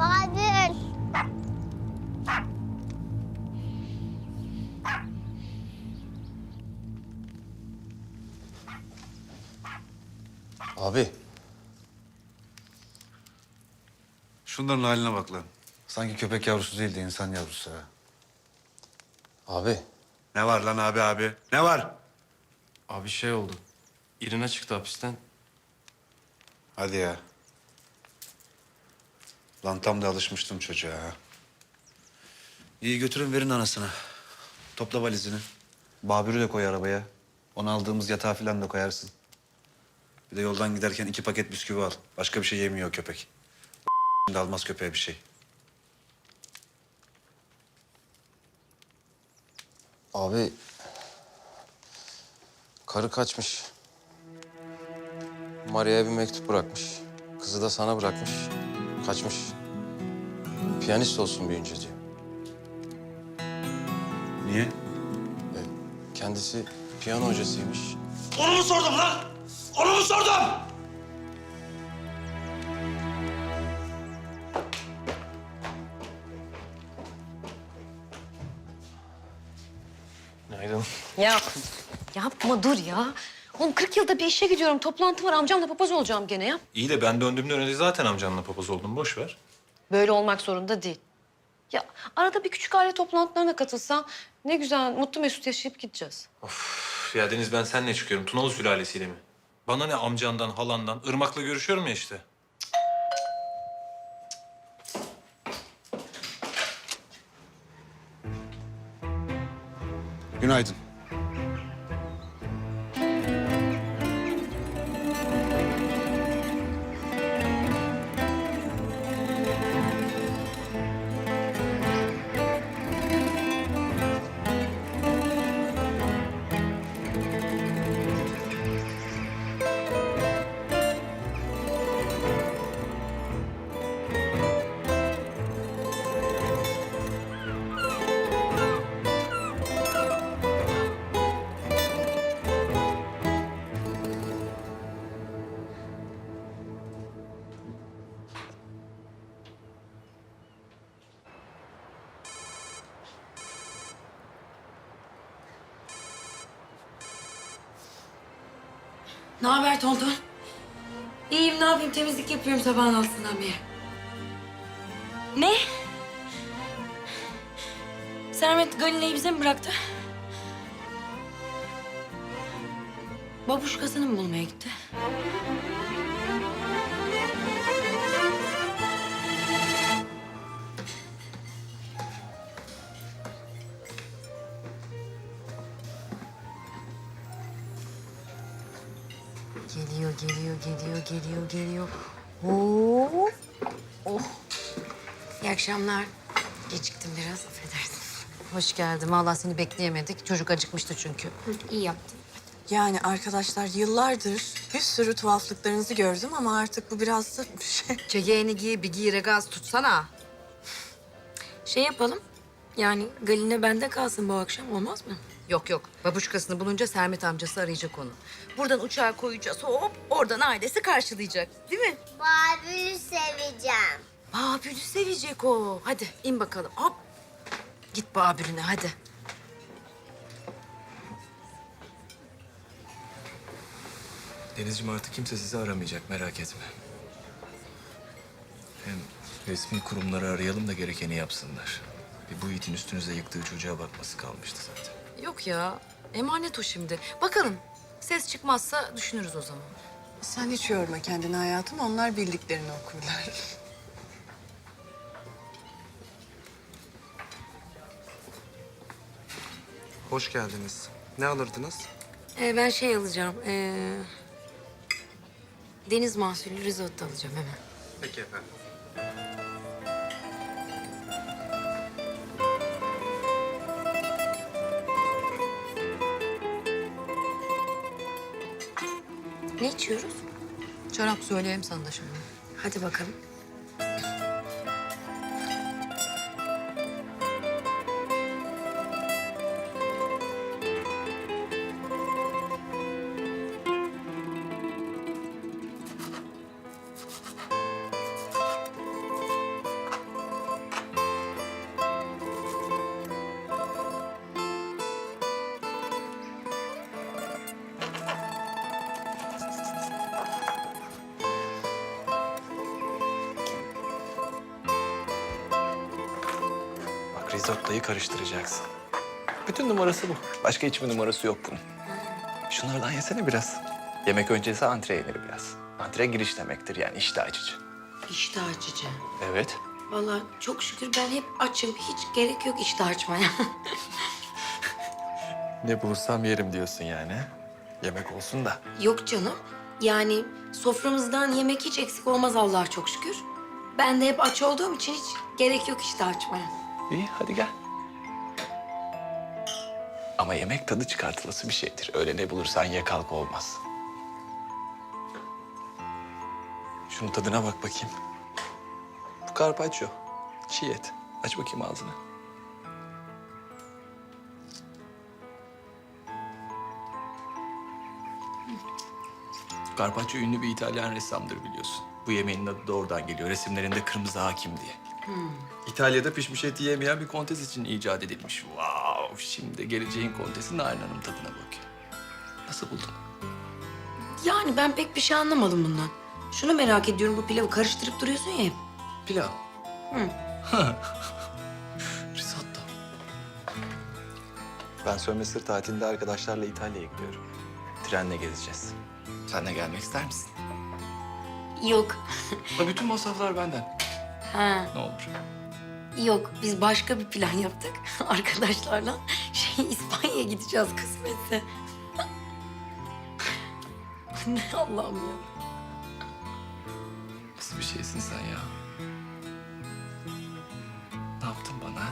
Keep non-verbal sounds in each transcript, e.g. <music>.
Badül. Abi. Şunların haline bak lan. Sanki köpek yavrusu değil de insan yavrusu ha. Abi. Ne var lan abi abi? Ne var? Abi şey oldu. İrina çıktı hapisten. Hadi ya. Lan tam da alışmıştım çocuğa. İyi götürün verin anasına. Topla valizini. Babür'ü de koy arabaya. Onu aldığımız yatağa falan da koyarsın. Bir de yoldan giderken iki paket bisküvi al. Başka bir şey yemiyor köpek. Şimdi almaz köpeğe bir şey. Abi. Karı kaçmış. Maria'ya bir mektup bırakmış. Kızı da sana bırakmış. Kaçmış. Piyanist olsun büyüyünce diyor. Niye? E, kendisi piyano hocasıymış. Onu mu sordum lan? Onu mu sordum? Günaydın. Ya yapma dur ya. Oğlum 40 yılda bir işe gidiyorum. Toplantı var. Amcamla papaz olacağım gene ya. İyi de ben döndüğümden önce zaten amcanla papaz oldum. Boş ver. Böyle olmak zorunda değil. Ya arada bir küçük aile toplantılarına katılsan ne güzel mutlu mesut yaşayıp gideceğiz. Üf, ya Deniz ben seninle çıkıyorum. Tunalı sülalesiyle mi? Bana ne amcandan, halandan. Irmak'la görüşüyorum ya işte. Günaydın. Ne haber Tonton? İyiyim ne yapayım temizlik yapıyorum sabahın altından beri. Ne? Sermet Galile'yi bize mi bıraktı? Babuşkasını mı bulmaya gitti? Geliyor, geliyor, geliyor, geliyor, geliyor. Oo. Oh. İyi akşamlar. Geciktim biraz affedersin. Hoş geldin. Vallahi seni bekleyemedik. Çocuk acıkmıştı çünkü. İyi yaptın. Yani arkadaşlar yıllardır bir sürü tuhaflıklarınızı gördüm ama artık bu biraz da şey. Çegeğini giy, bir giyire gaz tutsana. Şey yapalım. Yani Galine bende kalsın bu akşam olmaz mı? Yok yok. Babuşkasını bulunca Sermet amcası arayacak onu. Buradan uçağa koyacağız. Hop oradan ailesi karşılayacak. Değil mi? Badül'ü seveceğim. Babül'ü sevecek o. Hadi in bakalım. Hop. Git Babül'üne hadi. Denizciğim artık kimse sizi aramayacak merak etme. Hem resmi kurumları arayalım da gerekeni yapsınlar. Bir bu itin üstünüze yıktığı çocuğa bakması kalmıştı zaten. Yok ya. Emanet o şimdi. Bakalım. Ses çıkmazsa düşünürüz o zaman. Sen hiç yorma kendini hayatım. Onlar bildiklerini okurlar. <laughs> Hoş geldiniz. Ne alırdınız? Ee, ben şey alacağım. Ee, deniz mahsulü risotto alacağım hemen. Peki efendim. Ne içiyoruz? Şarap söyleyeyim sana da şimdi. Hadi bakalım. Risottoyu karıştıracaksın. Bütün numarası bu. Başka hiçbir numarası yok bunun. Şunlardan yesene biraz. Yemek öncesi antre yenir biraz. Antre giriş demektir yani iştah açıcı. İştah açıcı. Evet. Vallahi çok şükür ben hep açım. Hiç gerek yok iştah açmaya. <laughs> Ne bulursam yerim diyorsun yani. Yemek olsun da. yok canım. Yani soframızdan yemek hiç eksik olmaz Allah'a çok şükür. Ben de hep aç olduğum için hiç gerek yok iştah açmaya. İyi hadi gel. Ama yemek tadı çıkartılası bir şeydir. Öyle ne bulursan ye kalk olmaz. Şunun tadına bak bakayım. Bu carpaccio. Çiğ et. Aç bakayım ağzını. Carpaccio ünlü bir İtalyan ressamdır biliyorsun. Bu yemeğin adı da oradan geliyor. Resimlerinde kırmızı hakim diye. İtalya'da pişmiş et yiyemeyen bir kontes için icat edilmiş. Wow! Şimdi geleceğin kontesi Narin Hanım tadına bakıyor. Nasıl buldun? Yani ben pek bir şey anlamadım bundan. Şunu merak ediyorum bu pilavı karıştırıp duruyorsun ya hep. Pilav. Hı. <laughs> Risotto. Ben sömestr tatilinde arkadaşlarla İtalya'ya gidiyorum. Trenle gezeceğiz. Sen de gelmek ister misin? Yok. Ha, bütün masraflar benden. Ha. Ne olur. Yok, biz başka bir plan yaptık <laughs> arkadaşlarla. Şey, İspanya'ya gideceğiz kısmetse. <laughs> ne Allah'ım ya. Nasıl bir şeysin sen ya? Ne yaptın bana?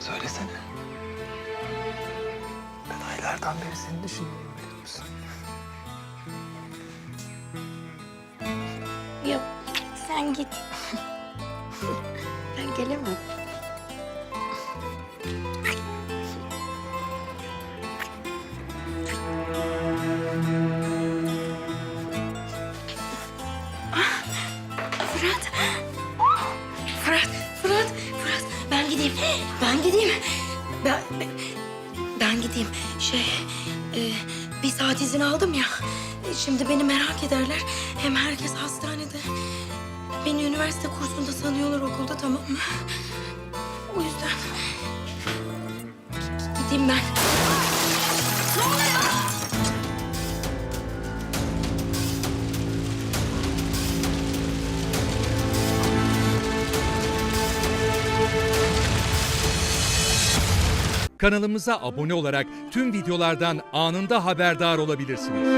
Söylesene. Ben aylardan beri seni düşünüyorum biliyor musun? Sen git. ben gelemem. Ah, Fırat. Fırat, Fırat, Fırat. Ben gideyim, ben gideyim. Ben, ben, ben gideyim. Şey, e, bir saat izin aldım ya. Şimdi beni merak ederler. Hem herkes hastanede. Beni üniversite kursunda sanıyorlar okulda tamam mı? O yüzden gideyim ben. Kanalımıza abone olarak tüm videolardan anında haberdar olabilirsiniz.